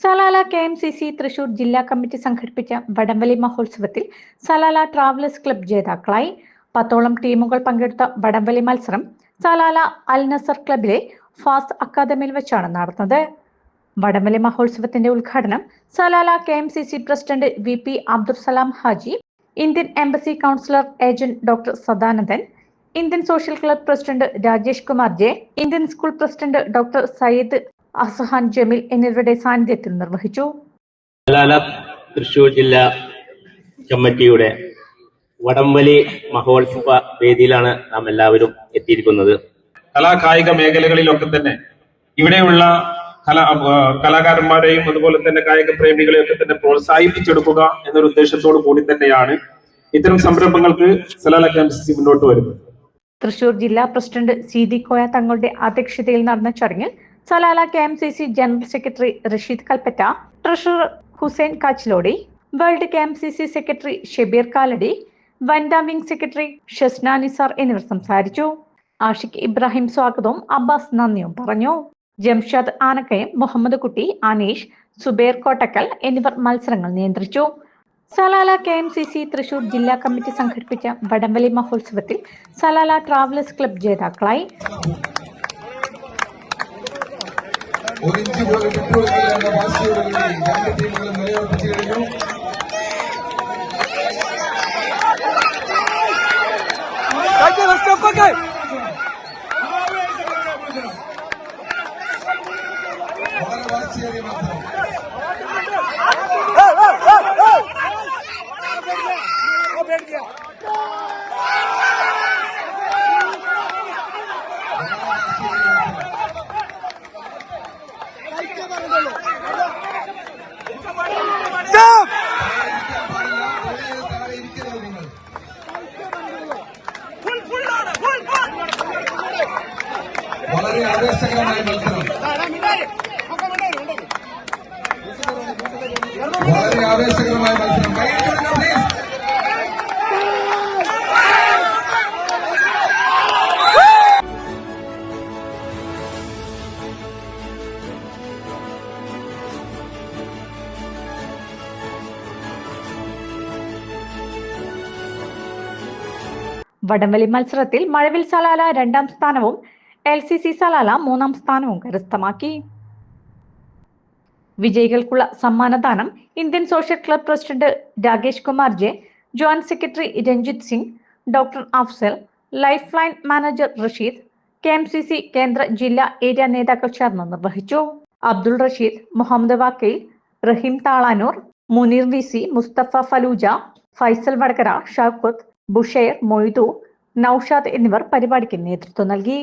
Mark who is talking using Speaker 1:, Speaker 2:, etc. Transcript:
Speaker 1: Salalah K M C C Thrissur ജില്ലാ committee സംഘടിപ്പിച്ച വടംവലി മഹോത്സവത്തിൽ സലാല ട്രാവലേഴ്സ് ക്ലബ് ജേതാക്കളായി പത്തോളം ടീമുകൾ പങ്കെടുത്ത വടംവലി മത്സരം സലാല അൽ നസർ ക്ലബിലെ ഫാസ്റ്റ് അക്കാദമിയിൽ വെച്ചാണ് നടന്നത്. വടംവലി മഹോത്സവത്തിന്റെ ഉദ്ഘാടനം Salalah K M C C president V P Abdulsalam Haji Indian embassy counsellor agent doctor Sadanandan Indian social club president Rajesh Kumar J Indian school president doctor Sayyid Asahan Jameel എന്നിവരുടെ സാന്നിധ്യത്തിൽ നിർവഹിച്ചു.
Speaker 2: തൃശൂർ ജില്ലാ കമ്മിറ്റിയുടെ വടംവലി മഹോത്സവ വേദിയിലാണ് നാം എല്ലാവരും എത്തിയിരിക്കുന്നത്.
Speaker 3: കലാകായിക മേഖലകളിലൊക്കെ തന്നെ ഇവിടെയുള്ള കലാ കലാകാരന്മാരെയും അതുപോലെ തന്നെ കായിക പ്രേമികളെയും ഒക്കെ തന്നെ പ്രോത്സാഹിപ്പിച്ചെടുക്കുക എന്നൊരു ഉദ്ദേശത്തോടു കൂടി തന്നെയാണ് ഇത്തരം സംരംഭങ്ങൾക്ക് സലാല ക്യാമ്പസി സി സി മുന്നോട്ട് വരുന്നത്.
Speaker 1: തൃശൂർ ജില്ലാ പ്രസിഡന്റ് സീതി കോയ തങ്ങളുടെ അധ്യക്ഷതയിൽ നടന്ന ചടങ്ങിൽ Salalah K M C C general secretary Rasheed Kalpetta treasurer Hussain Kachilodi world K M C C secretary Shebeer Kalady വനിതാ വിംഗ് സെക്രട്ടറി ഷസ്ന നിസാർ എന്നിവർ സംസാരിച്ചു. ആഷിഖ് ഇബ്രാഹിം സ്വാഗതവും അബ്ബാസ് നന്ദിയും പറഞ്ഞു. ജംഷാദ് ആനക്കയം മുഹമ്മദ് കുട്ടി അനീഷ് സുബേർ കോട്ടക്കൽ എന്നിവർ മത്സരങ്ങൾ നിയന്ത്രിച്ചു. Salalah K M C C Thrissur ജില്ലാ കമ്മിറ്റി സംഘടിപ്പിച്ച വടംവലി മഹോത്സവത്തിൽ സലാല ട്രാവലേഴ്സ് ക്ലബ് ജേതാക്കളായി.
Speaker 4: ഒരു ഇഞ്ച് പോലും വിട്ടുകൊടുക്കില്ല എന്ന വാശിയോടുകൂടി രണ്ട് ടീമുകളും നിലയുറപ്പിച്ചു കഴിഞ്ഞു വളരെ വാശിയേറിയ മത്സരം പാടില്ല വളരെ ആവേശകരമായ മത്സരം. വളരെ ആവേശകരമായ മത്സരം.
Speaker 1: വടംവലി മത്സരത്തിൽ മഴവിൽ സലാല രണ്ടാം സ്ഥാനവും എൽ സി സി സലാല മൂന്നാം സ്ഥാനവും കരസ്ഥമാക്കി. വിജയികൾക്കുള്ള സമ്മാനദാനം Indian social club president Rakesh Kumar J joint secretary Ranjith Singh doctor Afsal lifeline manager Rasheed K M C C കേന്ദ്ര ജില്ലാ ഏരിയ നേതാക്കൾ ചേർന്ന് നിർവഹിച്ചു. Abdul Rasheed Muhammad Vakkayil Raheem Thalanur Muneer V C Musthafa Falluja Faisal Vadakara Shaukath Busher Moidu Noushad എന്നിവർ പരിപാടിക്ക് നേതൃത്വം നൽകി.